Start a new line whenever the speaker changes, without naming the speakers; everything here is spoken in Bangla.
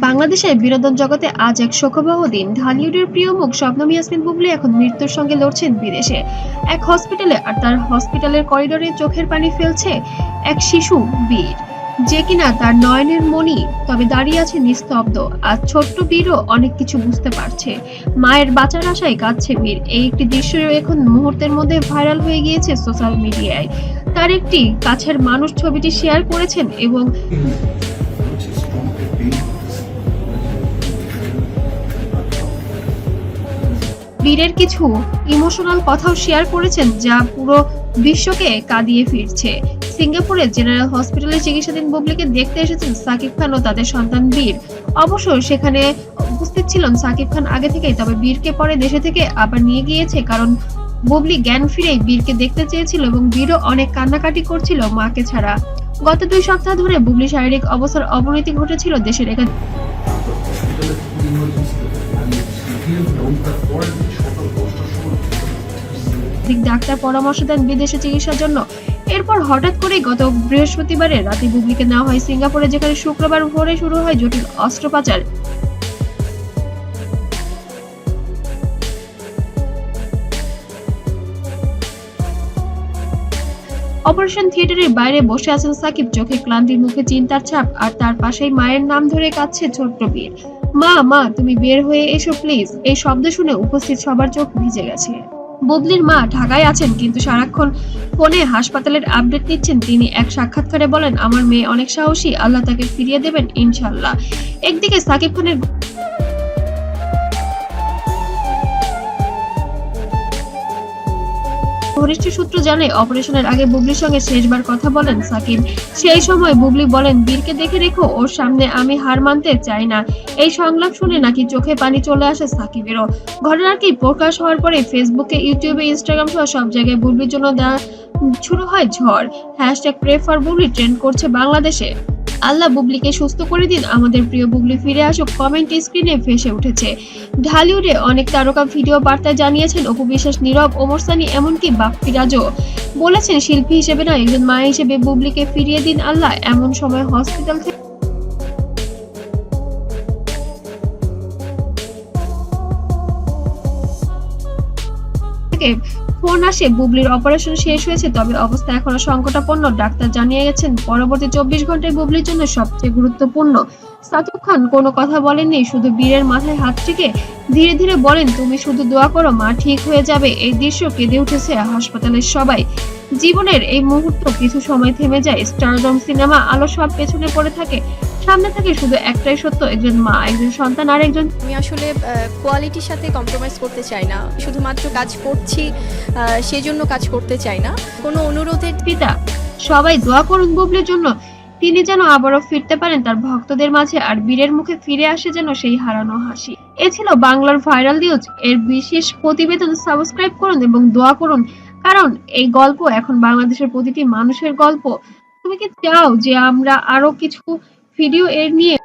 বাংলাদেশের বিনোদন জগতে আজ এক শোকবহ দিন। ঢালিউডের প্রিয় মুখ শবনম ইয়াসমিন বুবলি এখন মৃত্যুর সঙ্গে লড়ছেন বিদেশে। এক হসপিটালে আর তার হসপিটালের করিডোরে চোখের পানি ফেলছে এক শিশু বীর। যে কিনা তার নয়নের মনি তবে দাঁড়িয়ে আছে নিস্তব্ধ। আর ছোট্ট বীরও অনেক কিছু বুঝতে পারছে। মায়ের বাঁচার আশায় কাঁদছে বীর। এই একটি দৃশ্য এখন মুহূর্তের মধ্যে ভাইরাল হয়ে গিয়েছে সোশ্যাল মিডিয়ায় তার একটি কাছের মানুষ ছবিটি শেয়ার করেছেন এবং বীরের কিছু ইমোশনাল কথাও শেয়ার করেছেন যা পুরো বিশ্বকে কাঁদিয়ে ফিরছে। সিঙ্গাপুরের জেনারেল হসপিটালে চিকিৎসাধীন বুবলিকে দেখতে এসেছেন সাকিব খান ও তাদের সন্তান বীর। অবশ্য সেখানে উপস্থিত ছিলেন সাকিব খান আগে থেকেই, তবে বীরকে পরে দেশে থেকে আবার নিয়ে গিয়েছে, কারণ বুবলি জ্ঞান ফিরেই বীরকে দেখতে চেয়েছিল এবং বীরও অনেক কান্নাকাটি করছিল মাকে ছাড়া। গত দুই সপ্তাহ ধরে বুবলি শারীরিক অবস্থার অবনতি ঘটেছিল দেশের একাধিক ডাক্তার পরামর্শ দেন বিদেশে চিকিৎসার জন্য। এরপর হঠাৎ করেই গত বৃহস্পতিবারে রাতে বুবলিকে নেওয়া হয় সিঙ্গাপুরে, যেখানে শুক্রবার ভোরে শুরু হয় জটিল অস্ত্রোপচার। অপারেশন থিয়েটারের বাইরে বসে আছেন সাকিব। চোখে ক্লান্তির মুখে চিন্তার ছাপ, আর তার পাশেই মায়ের নাম ধরে কাঁদছে ছোট্ট বীর মা মা, তুমি বের হয়ে এসো, প্লিজ। এই শব্দ শুনে উপস্থিত সবার চোখ ভিজে গেছে। বুবলির মা ঢাকায় আছেন, কিন্তু সারাক্ষণ ফোনে হাসপাতালের আপডেট নিচ্ছেন তিনি। এক সাক্ষাৎকারে বলেন, আমার মেয়ে অনেক সাহসী, আল্লাহ তাকে ফিরিয়ে দেবেন, ইনশাল্লাহ। একদিকে সাকিব খানের ঘনিষ্ঠ সূত্র জানে অপারেশনের আগে বুবলির সঙ্গে শেষবার কথা বলেন সাকিব। সেই সময় বুবলি বলেন, বীরকে দেখে রেখো, ওর সামনে আমি হার মানতে চাই না। এই সংলাপ শুনে নাকি চোখে পানি চলে আসে সাকিবেরও। ঘটনাটি প্রকাশ হওয়ার পরে ফেসবুকে, ইউটিউবে, ইনস্টাগ্রাম সহ সব জায়গায় বুবলির জন্য দেওয়া শুরু হয় ঝড়। Hashtag pray for Bubly trend করছে বাংলাদেশে। আল্লাহ বুবলিকে সুস্থ করে দিন। আমাদের প্রিয় বুবলি ফিরে আসুক কমেন্ট স্ক্রিনে ভেসে উঠেছে। ঢালিউডে অনেক তারকা ভিডিও বার্তায় জানিয়েছেন অপু বিশ্বাস নীরব, ওমর সানি, এমনকি বাপ্পি রাজও। বলেছেন, শিল্পী হিসেবে না একজন মা হিসেবে বুবলিকে ফিরিয়ে দিন আল্লাহ। এমন সময় হসপিটাল থেকে ফোন আসে, বুবলির অপারেশন শেষ হয়েছে, তবে অবস্থা এখনও সংকটাপন্ন, ডাক্তার জানিয়ে গেছেন পরবর্তী চব্বিশ ঘন্টায় বুবলির জন্য সবচেয়ে গুরুত্বপূর্ণ। সাকিব খান কোনো কথা বলেননি, শুধু বীরের মাথায় হাত থেকে ধীরে ধীরে বলেন, তুমি শুধু দোয়া করো, মা ঠিক হয়ে যাবে। এই দৃশ্য কেঁদে উঠেছে হাসপাতালের সবাই। জীবনের এই মুহূর্ত কিছু সময় থেমে যায়, স্টারডম সিনেমা আলো সব পেছনে পড়ে থাকে। সামনে থাকে শুধু একটাই সত্য একজন মা একজন সন্তান আর একজন
আমি আসলে কোয়ালিটির সাথে কম্প্রোমাইজ করতে চাই না। শুধুমাত্র কাজ করছি সেজন্য কাজ করতে চাই না। কোনো অনুরোধের
পিতা সবাই দোয়া করুন বুবলির জন্য। তিনি যেন আবারও ফিরতে পারেন তার ভক্তদের মাঝে আর বীরের মুখে ফিরে আসে যেন সেই হারানো হাসি। এ ছিল বাংলার ভাইরাল নিউজ এর বিশেষ প্রতিবেদন সাবস্ক্রাইব করুন এবং দোয়া করুন কারণ এই গল্প এখন বাংলাদেশের প্রতিটি মানুষের গল্প। তুমি কি চাও যে আমরা আরও কিছু ভিডিও এর নিয়ে